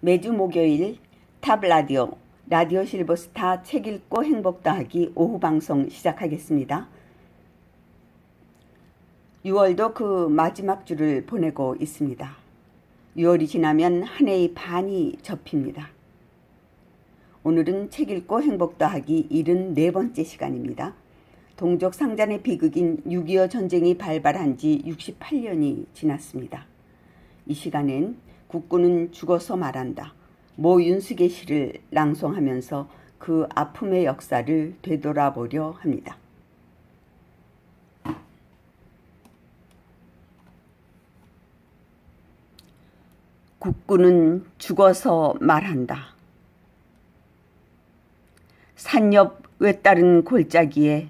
매주 목요일 탑 라디오 라디오 실버스타 책 읽고 행복 더하기 오후 방송 시작하겠습니다. 6월도 그 마지막 주를 보내고 있습니다. 6월이 지나면 한 해의 반이 접힙니다. 오늘은 책 읽고 행복 더하기 74번째 시간입니다. 동족 상잔의 비극인 6.25 전쟁이 발발한 지 68년이 지났습니다. 이 시간엔 국군은 죽어서 말한다. 모 윤숙의 시를 낭송하면서 그 아픔의 역사를 되돌아보려 합니다. 국군은 죽어서 말한다. 산옆 외따른 골짜기에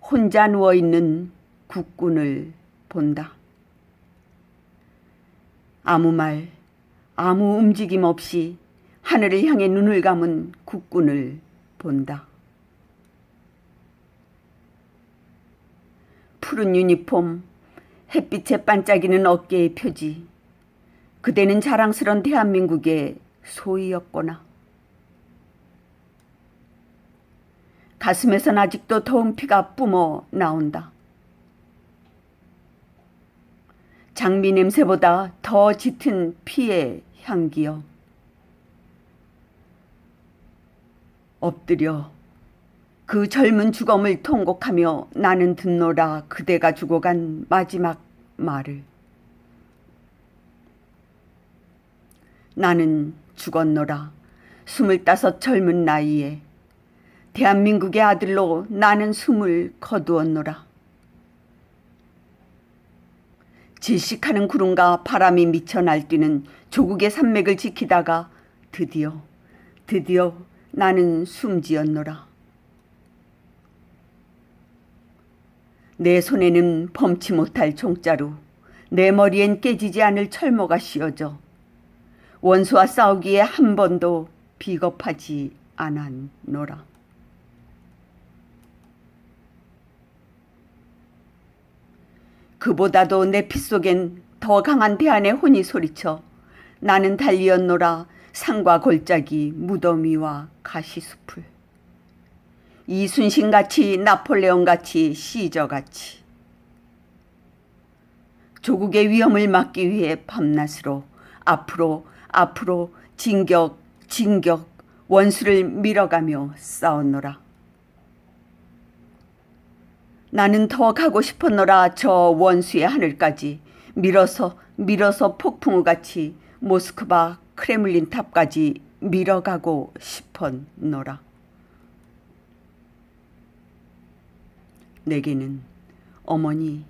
혼자 누워 있는 국군을 본다. 아무 말, 아무 움직임 없이 하늘을 향해 눈을 감은 국군을 본다. 푸른 유니폼, 햇빛에 반짝이는 어깨의 표지. 그대는 자랑스런 대한민국의 소위였구나. 가슴에선 아직도 더운 피가 뿜어 나온다. 장미 냄새보다 더 짙은 피의 향기여. 엎드려 그 젊은 죽음을 통곡하며 나는 듣노라 그대가 죽어간 마지막 말을. 나는 죽었노라 스물다섯 젊은 나이에 대한민국의 아들로 나는 숨을 거두었노라. 질식하는 구름과 바람이 미쳐 날뛰는 조국의 산맥을 지키다가 드디어 드디어 나는 숨지었노라. 내 손에는 범치 못할 종자루, 내 머리엔 깨지지 않을 철모가 씌어져 원수와 싸우기에 한 번도 비겁하지 않았노라. 그보다도 내피 속엔 더 강한 대안의 혼이 소리쳐 나는 달리었노라 산과 골짜기 무더미와 가시숲을 이순신같이 나폴레옹같이 시저같이 조국의 위험을 막기 위해 밤낮으로 앞으로 앞으로 진격 진격 원수를 밀어가며 싸웠노라. 나는 더 가고 싶었노라 저 원수의 하늘까지 밀어서 밀어서 폭풍우 같이 모스크바 크레물린 탑까지 밀어가고 싶었노라. 내게는 어머니,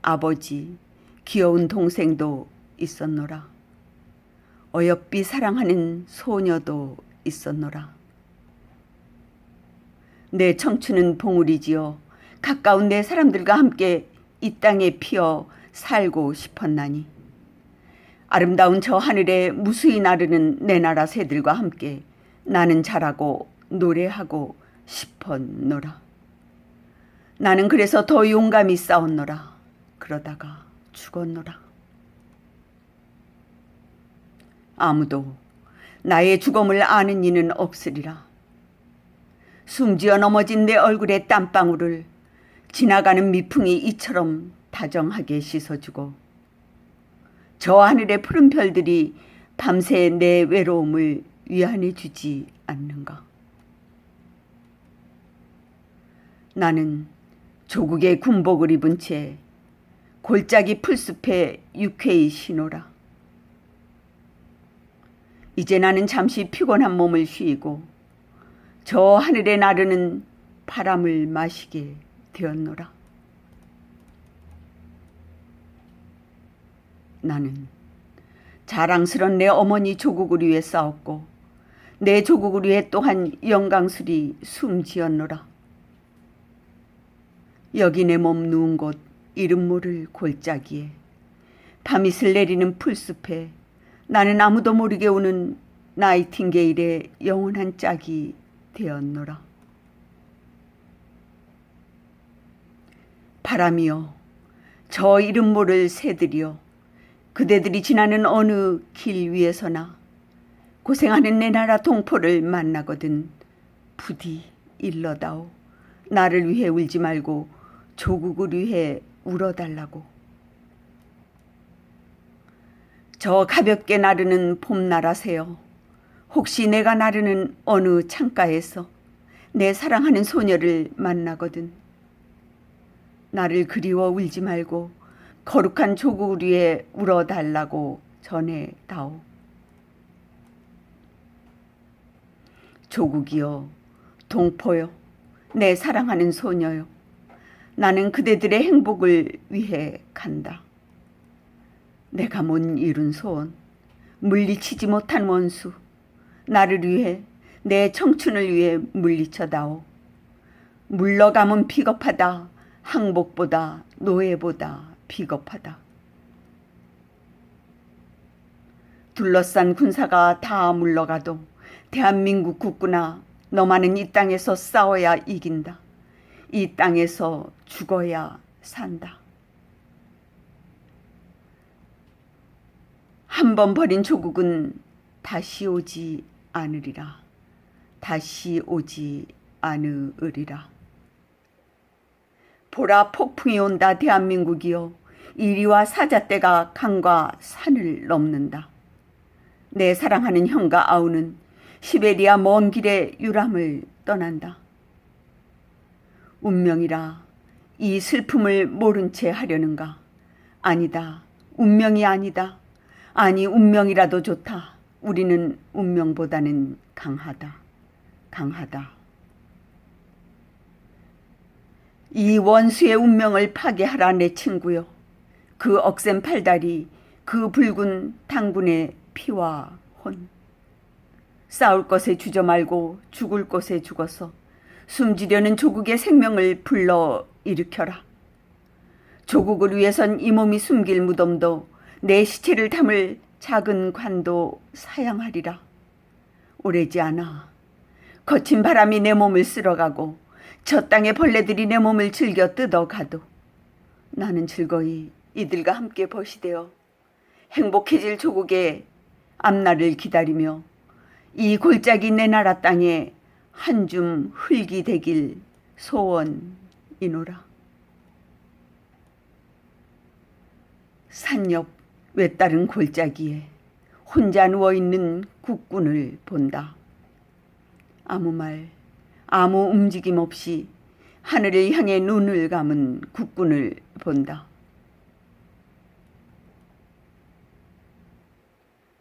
아버지, 귀여운 동생도 있었노라. 어여삐 사랑하는 소녀도 있었노라. 내 청춘은 봉우리지요. 가까운 내 사람들과 함께 이 땅에 피어 살고 싶었나니 아름다운 저 하늘에 무수히 나르는 내 나라 새들과 함께 나는 자라고 노래하고 싶었노라. 나는 그래서 더 용감히 싸웠노라. 그러다가 죽었노라. 아무도 나의 죽음을 아는 이는 없으리라. 숨지어 넘어진 내 얼굴의 땀방울을 지나가는 미풍이 이처럼 다정하게 씻어주고 저 하늘의 푸른 별들이 밤새 내 외로움을 위안해 주지 않는가. 나는 조국의 군복을 입은 채 골짜기 풀숲에 유쾌히 신호라. 이제 나는 잠시 피곤한 몸을 쉬고 저 하늘에 나르는 바람을 마시게 되었노라. 나는 자랑스런 내 어머니 조국을 위해 싸웠고 내 조국을 위해 또한 영광스리 숨지었노라. 여기 내 몸 누운 곳 이름 모를 골짜기에 밤이슬 내리는 풀숲에 나는 아무도 모르게 우는 나이팅게일의 영원한 짝이 되었노라. 바람이여 저 이름 모를 새들이여 그대들이 지나는 어느 길 위에서나 고생하는 내 나라 동포를 만나거든 부디 일러다오. 나를 위해 울지 말고 조국을 위해 울어달라고. 저 가볍게 나르는 봄나라세요. 혹시 내가 나르는 어느 창가에서 내 사랑하는 소녀를 만나거든. 나를 그리워 울지 말고 거룩한 조국을 위해 울어달라고 전해다오. 조국이여, 동포요, 내 사랑하는 소녀요. 나는 그대들의 행복을 위해 간다. 내가 못 이룬 소원, 물리치지 못한 원수, 나를 위해 내 청춘을 위해 물리쳐다오. 물러감은 비겁하다. 항복보다 노예보다 비겁하다. 둘러싼 군사가 다 물러가도 대한민국 국군아 너만은 이 땅에서 싸워야 이긴다. 이 땅에서 죽어야 산다. 한 번 버린 조국은 다시 오지 않으리라. 다시 오지 않으리라. 보라 폭풍이 온다 대한민국이여 이리와 사자떼가 강과 산을 넘는다. 내 사랑하는 형과 아우는 시베리아 먼 길의 유람을 떠난다. 운명이라 이 슬픔을 모른 채 하려는가? 아니다. 운명이 아니다. 아니 운명이라도 좋다. 우리는 운명보다는 강하다. 강하다. 이 원수의 운명을 파괴하라 내 친구여. 그 억센 팔다리, 그 붉은 당군의 피와 혼. 싸울 것에 주저 말고 죽을 것에 죽어서 숨지려는 조국의 생명을 불러 일으켜라. 조국을 위해선 이 몸이 숨길 무덤도 내 시체를 담을 작은 관도 사양하리라. 오래지 않아. 거친 바람이 내 몸을 쓸어가고 저 땅의 벌레들이 내 몸을 즐겨 뜯어가도 나는 즐거이 이들과 함께 버시되어 행복해질 조국의 앞날을 기다리며 이 골짜기 내 나라 땅에 한 줌 흙이 되길 소원이노라. 산 옆 외따른 골짜기에 혼자 누워 있는 국군을 본다. 아무 말, 아무 움직임 없이 하늘을 향해 눈을 감은 국군을 본다.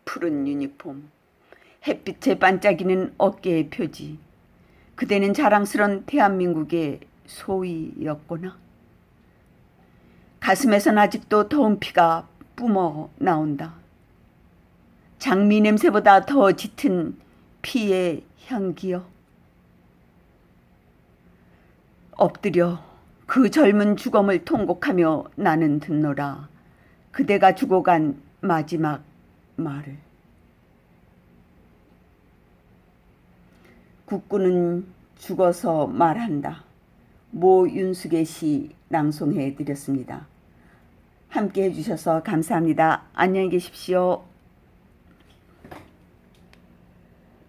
푸른 유니폼, 햇빛에 반짝이는 어깨의 표지. 그대는 자랑스런 대한민국의 소위였구나. 가슴에선 아직도 더운 피가 뿜어 나온다. 장미 냄새보다 더 짙은 피의 향기여. 엎드려 그 젊은 죽음을 통곡하며 나는 듣노라. 그대가 죽어간 마지막 말을. 국군은 죽어서 말한다. 모 윤숙의 시 낭송해 드렸습니다. 함께 해주셔서 감사합니다. 안녕히 계십시오.